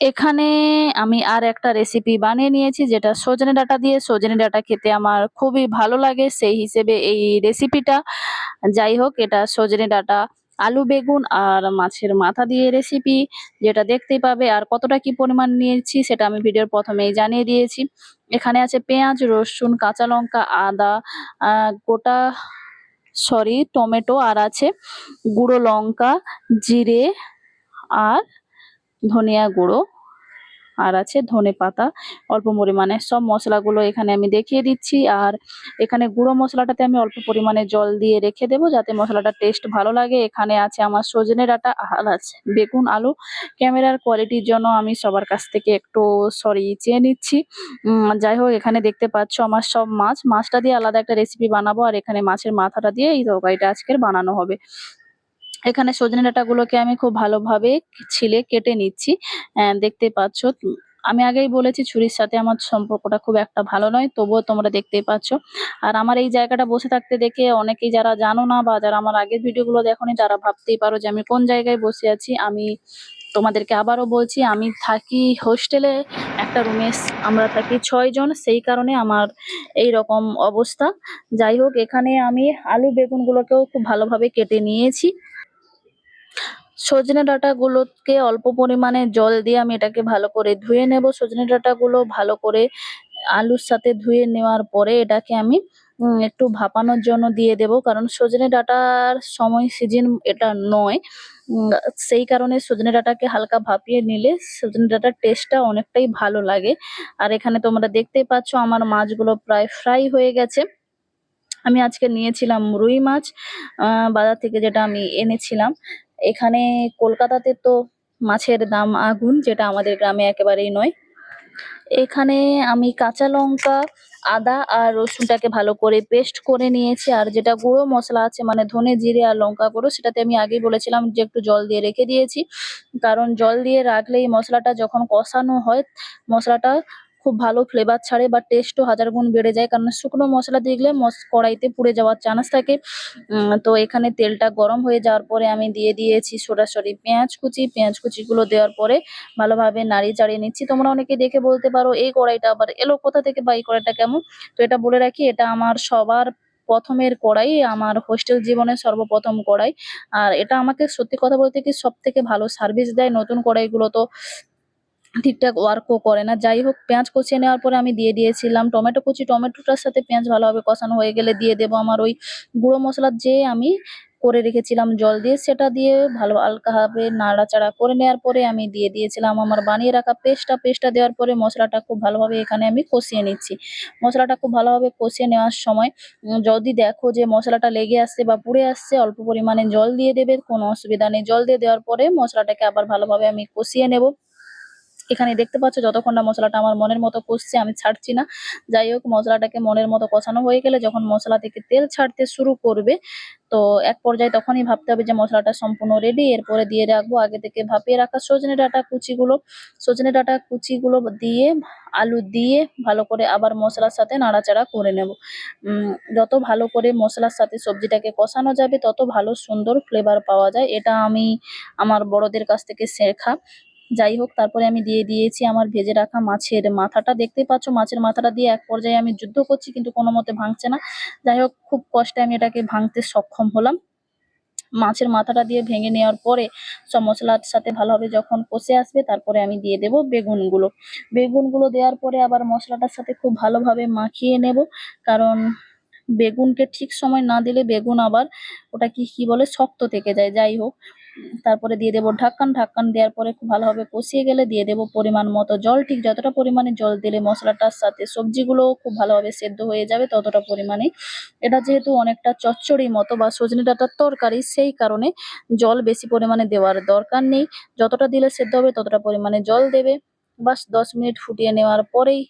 এখানে আমি আর একটা রেসিপি বানিয়ে নিয়েছি, যেটা সজনে ডাঁটা দিয়ে। সজনে ডাঁটা খেতে আমার খুবই ভালো লাগে, সেই হিসেবে এই রেসিপিটা যাই হোক, এটা সজনে ডাঁটা, আলু, বেগুন আর মাছের মাথা দিয়ে রেসিপি যেটা দেখতেই পাবে। আর কতটা কি পরিমাণ নিয়েছি, সেটা আমি ভিডিওর প্রথমেই জানিয়ে দিয়েছি। এখানে আছে পেঁয়াজ, রসুন, কাঁচা লঙ্কা, আদা গোটা সরি টমেটো, আর আছে গুঁড়ো লঙ্কা, জিরে, আর ধনিয়া গুঁড়ো আর আছে ধনে পাতা। অল্প পরিমাণে সব মশলাগুলো এখানে আমি দেখিয়ে দিচ্ছি। আর এখানে গুঁড়ো মশলাটাতে আমি অল্প পরিমাণে জল দিয়ে রেখে দেবো যাতে মশলাটা টেস্ট ভালো লাগে। এখানে আছে আমার সজনে ডাঁটা আর আছে বেগুন আলু। ক্যামেরার কোয়ালিটির জন্য আমি সবার কাছ থেকে একটু সরি চেয়ে নিচ্ছি। যাই হোক, এখানে দেখতে পাচ্ছ আমার সব মাছ। মাছটা দিয়ে আলাদা একটা রেসিপি বানাবো আর এখানে মাছের মাথাটা দিয়ে এই তরকারিটা আজকের বানানো হবে। এখানে সজনে ডাঁটাগুলোকে আমি খুব ভালোভাবে ছিলে কেটে নিচ্ছি। দেখতে পাচ্ছ, আমি আগেই বলেছি ছুরির সাথে আমার সম্পর্কটা খুব একটা ভালো নয়, তবুও তোমরা দেখতেই পাচ্ছ। আর আমার এই জায়গাটা বসে থাকতে দেখে অনেকেই যারা জানো না বা যারা আমার আগের ভিডিওগুলো দেখোনি, তারা ভাবতেই পারো যে আমি কোন জায়গায় বসে আছি। আমি তোমাদেরকে আবারও বলছি, আমি থাকি হোস্টেলে, একটা রুমে আমরা থাকি ছয় জন, সেই কারণে আমার এই রকম অবস্থা। যাই হোক, এখানে আমি আলু বেগুনগুলোকেও খুব ভালোভাবে কেটে নিয়েছি। সজনে ডাঁটাগুলোকে অল্প পরিমাণে জল দিয়ে আমি এটাকে ভালো করে ধুয়ে নেব। সজনে ডাঁটাগুলো ভালো করে আলুর সাথে ধুয়ে নেওয়ার পরে এটাকে আমি একটু ভাপানোর জন্য দিয়ে দেব। কারণ সজনে ডাঁটার সময় সিজন এটা নয় সেই কারণে সজনে ডাঁটাকে হালকা ভাপিয়ে নিলে সজনে ডাঁটার টেস্টটা অনেকটাই ভালো লাগে। আর এখানে তোমরা দেখতেই পাচ্ছ আমার মাছগুলো প্রায় ফ্রাই হয়ে গেছে। আমি আজকে নিয়েছিলাম রুই মাছ বাজার থেকে যেটা আমি এনেছিলাম। এখানে কলকাতাতে তো মাছের দাম আগুন, যেটা আমাদের গ্রামে একেবারেই নয়। এখানে আমি কাঁচা লঙ্কা, আদা আর রসুনটাকে ভালো করে পেস্ট করে নিয়েছি, আর যেটা গুঁড়ো মশলা আছে মানে ধনে জিরে আর লঙ্কা গুঁড়ো, সেটাতে আমি আগেই বলেছিলাম যে একটু জল দিয়ে রেখে দিয়েছি। কারণ জল দিয়ে রাখলে এই মশলাটা যখন কষানো হয়, মশলাটা খুব ভালো ফ্লেভার ছাড়ে বা টেস্টও হাজার গুণ বেড়ে যায়। কারণ শুকনো মশলা দিলে মস কড়াইতে পুড়ে যাওয়ার চান্স থাকে। তো এখানে তেলটা গরম হয়ে যাওয়ার পরে আমি দিয়ে দিয়েছি সরাসরি পেঁয়াজ কুচি। পেঁয়াজ কুচিগুলো দেওয়ার পরে ভালোভাবে নাড়িয়ে চাড়িয়ে নিচ্ছি। তোমরা অনেকে দেখে বলতে পারো, এই কড়াইটা আবার এলো কোথা থেকে বা এই কড়াইটা কেমন? তো এটা বলে রাখি, এটা আমার সবার প্রথমের কড়াই, আমার হোস্টেল জীবনে সর্বপ্রথম কড়াই। আর এটা আমাকে সত্যি কথা বলতে কি সব থেকে ভালো সার্ভিস দেয় নতুন কড়াইগুলো। তো ঠিকঠাক ওয়ার্কও করে না। যাই হোক, পেঁয়াজ কষিয়ে নেওয়ার পরে আমি দিয়ে দিয়েছিলাম। টমেটো কুচি, টমেটোটার সাথে পেঁয়াজ ভালোভাবে কষানো হয়ে গেলে দিয়ে দেবো আমার ওই গুঁড়ো মশলার যে আমি করে রেখেছিলাম জল দিয়ে, সেটা দিয়ে ভালো হালকাভাবে নাড়াচাড়া করে নেওয়ার পরে আমি দিয়ে দিয়েছিলাম আমার বানিয়ে রাখা পেস্টটা। পেস্টটা দেওয়ার পরে মশলাটা খুব ভালোভাবে এখানে আমি কষিয়ে নিচ্ছি। মশলাটা খুব ভালোভাবে কষিয়ে নেওয়ার সময় যদি দেখো যে মশলাটা লেগে আসছে বা পুড়ে আসছে, অল্প পরিমাণে জল দিয়ে দেবে, কোনো অসুবিধা নেই। জল দিয়ে দেওয়ার পরে মশলাটাকে আবার ভালোভাবে আমি কষিয়ে নেব। এখানে দেখতে পাচ্ছ যতক্ষণ না মশলাটা আমার মনের মতো কষছে, আমি ছাড়ছি না। যাই হোক, মশলাটাকে মনের মতো কষানো হয়ে গেলে যখন মশলা থেকে তেল ছাড়তে শুরু করবে, তো এক পর্যায়ে তখনই ভাবতে হবে যে মশলাটা সম্পূর্ণ রেডি এরপরে দিয়ে রাখব আগে থেকে ভাপিয়ে রাখা সজনে ডাঁটা কুচিগুলো। সজনে ডাঁটা কুচিগুলো দিয়ে, আলু দিয়ে ভালো করে আবার মশলার সাথে নাড়াচাড়া করে নেব। যত ভালো করে মশলার সাথে সবজিটাকে কষানো যাবে, তত ভালো সুন্দর ফ্লেভার পাওয়া যায়। এটা আমি আমার বড়দের কাছ থেকে শেখা। যাই হোক তারপরে আমি দিয়ে দিয়েছি আমার ভেজে রাখা মাছের মাথাটা। দেখতে পাচ্ছ, মাছের মাথাটা দিয়ে এক পর্যায়ে আমি যুদ্ধ করছি, কিন্তু কোনো মতে ভাঙছে না। যাই হোক খুব কষ্টে আমি এটাকে ভাঙতে সক্ষম হলাম। মাছের মাথাটা দিয়ে ভেঙে নেওয়ার পরে সব মশলার সাথে ভালোভাবে যখন কষে আসবে, তারপরে আমি দিয়ে দেব বেগুনগুলো। বেগুনগুলো দেওয়ার পরে আবার মশলাটার সাথে খুব ভালোভাবে মাখিয়ে নেব। কারণ বেগুনকে ঠিক সময় না দিলে বেগুন আবার ওটা কি কি বলে, শক্ত থেকে যায়। যাই হোক তারপরে দিয়ে দেবো ঢাক্কান ঢাক্কান দেওয়ার পরে খুব ভালোভাবে কষিয়ে গেলে দিয়ে দেবো পরিমাণ মতো জল। ঠিক যতটা পরিমাণে জল দিলে মশলাটার সাথে সবজিগুলো খুব ভালোভাবে সেদ্ধ হয়ে যাবে ততটা পরিমাণে। এটা যেহেতু অনেকটা চচ্চড়ি মতো বা সজনে ডাঁটার তরকারি, সেই কারণে জল বেশি পরিমাণে দেওয়ার দরকার নেই। যতটা দিলে সেদ্ধ হবে ততটা পরিমাণে জল দেবে। বাস দশ মিনিট ফুটিয়ে নেওয়ার পরেই